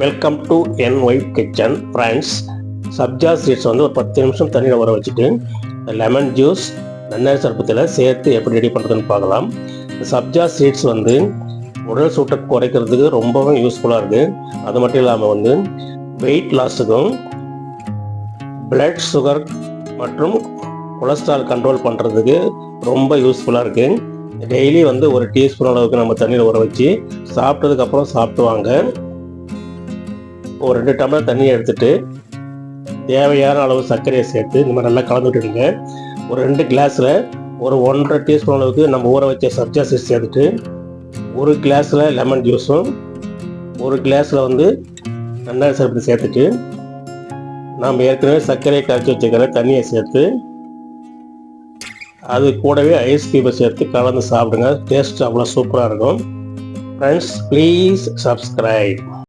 Welcome to N wife kitchen friends sabja seeds வந்து ஒரு பத்து நிமிஷம் தண்ணியில் ஊற வச்சுட்டு லெமன் ஜூஸ் நன்னாரி சர்பத்தில் சேர்த்து எப்படி ரெடி பண்ணுறதுன்னு பார்க்கலாம். சப்ஜா சீட்ஸ் வந்து உடல் சூட்டை குறைக்கிறதுக்கு ரொம்பவும் யூஸ்ஃபுல்லாக இருக்குது அது மட்டும் இல்லாமல் வந்து வெயிட் லாஸுக்கும் பிளட் சுகர் மற்றும் கொலஸ்ட்ரால் கண்ட்ரோல் பண்ணுறதுக்கு ரொம்ப யூஸ்ஃபுல்லாக இருக்குது டெய்லி வந்து ஒரு டீஸ்பூன் அளவுக்கு நம்ம தண்ணியில் ஊற வச்சு சாப்பிட்டதுக்கப்புறம் சாப்பிட்டு வாங்க. ஒரு ரெண்டு டம்ளர் தண்ணியை எடுத்துட்டு தேவையான அளவு சர்க்கரையை சேர்த்து இந்த மாதிரி நல்லா கலந்து விட்டுடுங்க. ஒரு ரெண்டு கிளாஸில் ஒரு ஒன்றரை டீஸ்பூன் அளவுக்கு நம்ம ஊற வச்ச சப்ஜா சேர்த்துட்டு ஒரு கிளாஸில் லெமன் ஜூஸும் ஒரு கிளாஸில் வந்து ரெண்டாயிரம் சர்பத்து சேர்த்துட்டு நாம் ஏற்கனவே சர்க்கரையை கரைச்சி வச்சுக்கிற தண்ணியை சேர்த்து அது கூடவே ஐஸ் கியூபை சேர்த்து கலந்து சாப்பிடுங்க. டேஸ்ட் அவ்வளோ சூப்பராக இருக்கும். Friends please subscribe